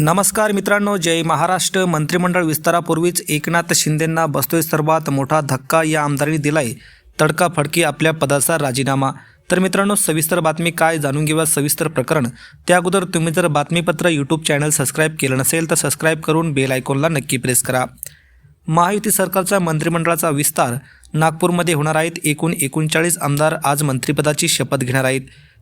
नमस्कार मित्रांनो जय महाराष्ट्र. मंत्रिमंडळ विस्तारापूर्वीच एकनाथ शिंदेंना बसतोय सर्वात मोठा धक्का या आमदारांनी दिलाय. तडकाफडकी आपल्या पदाचा राजीनामा. तर मित्रांनो सविस्तर बातमी काय जाणून घेऊया सविस्तर प्रकरण. त्या अगोदर तुम्ही जर बातमीपत्र यूट्यूब चॅनल सबस्क्राईब केलं नसेल तर सबस्क्राईब करून बेल आयकॉनला नक्की प्रेस करा. महायुती सरकारचा मंत्रिमंडळाचा विस्तार. नागपूरमध्ये होणार आहेत एकूण एकोणचाळीस आमदार. आज मंत्रिपदाची शपथ घेणार आहेत.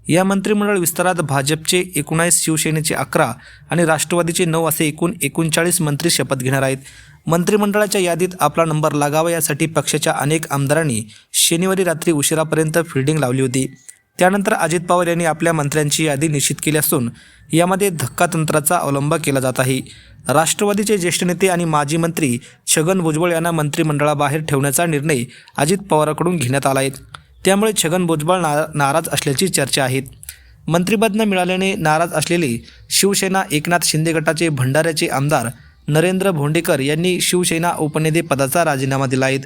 या मंत्रिमंडळ विस्तारात भाजपचे एकोणावीस शिवसेनेचे अकरा आणि राष्ट्रवादीचे नऊ असे एकूण एकोणचाळीस मंत्री शपथ घेणार आहेत. मंत्रिमंडळाच्या यादीत आपला नंबर लागावा यासाठी पक्षाच्या अनेक आमदारांनी शनिवारी रात्री उशिरापर्यंत फिल्डिंग लावली होती. त्यानंतर अजित पवार यांनी आपल्या मंत्र्यांची यादी निश्चित केली असून यामध्ये धक्का तंत्राचा अवलंब केला जात आहे. राष्ट्रवादीचे ज्येष्ठ नेते आणि माजी मंत्री छगन भुजबळ यांना मंत्रिमंडळाबाहेर ठेवण्याचा निर्णय अजित पवारांकडून घेण्यात आला आहे. त्यामुळे छगन भुजबळ ना नाराज असल्याची चर्चा आहे. मंत्रिपद न मिळाल्याने नाराज असलेले शिवसेना एकनाथ शिंदे गटाचे भंडाऱ्याचे आमदार नरेंद्र भोंडेकर यांनी शिवसेना उपनेते पदाचा राजीनामा दिला आहे.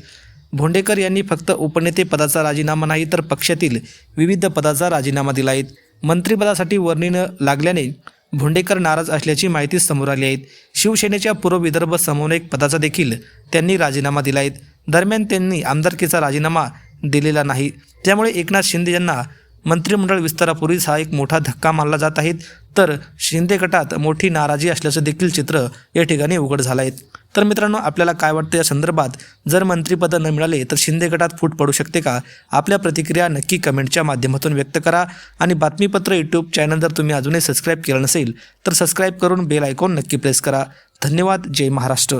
भोंडेकर यांनी फक्त उपनेते पदाचा राजीनामा नाही तर पक्षातील विविध पदाचा राजीनामा दिला आहे. मंत्रिपदासाठी वर्णी न लागल्याने भोंडेकर नाराज असल्याची माहिती समोर आली आहे. शिवसेनेच्या पूर्व विदर्भ समन्वयक पदाचा देखील त्यांनी राजीनामा दिला आहे. दरम्यान त्यांनी आमदारकीचा राजीनामा दिलेला नाही. त्यामुळे एकनाथ शिंदे यांना मंत्रिमंडळ विस्तारापूर्वीच हा एक मोठा धक्का मानला जात आहेत तर शिंदे गटात मोठी नाराजी असल्याचं देखील चित्र या ठिकाणी उघड झालं आहे तर मित्रांनो आपल्याला काय वाटतं या संदर्भात? जर मंत्रिपदं न मिळाले तर शिंदे गटात फूट पडू शकते का? आपल्या प्रतिक्रिया नक्की कमेंटच्या माध्यमातून व्यक्त करा. आणि बातमीपत्र यूट्यूब चॅनल जर तुम्ही अजूनही सबस्क्राईब केलं नसेल तर सबस्क्राईब करून बेल आयकॉन नक्की प्रेस करा. धन्यवाद. जय महाराष्ट्र.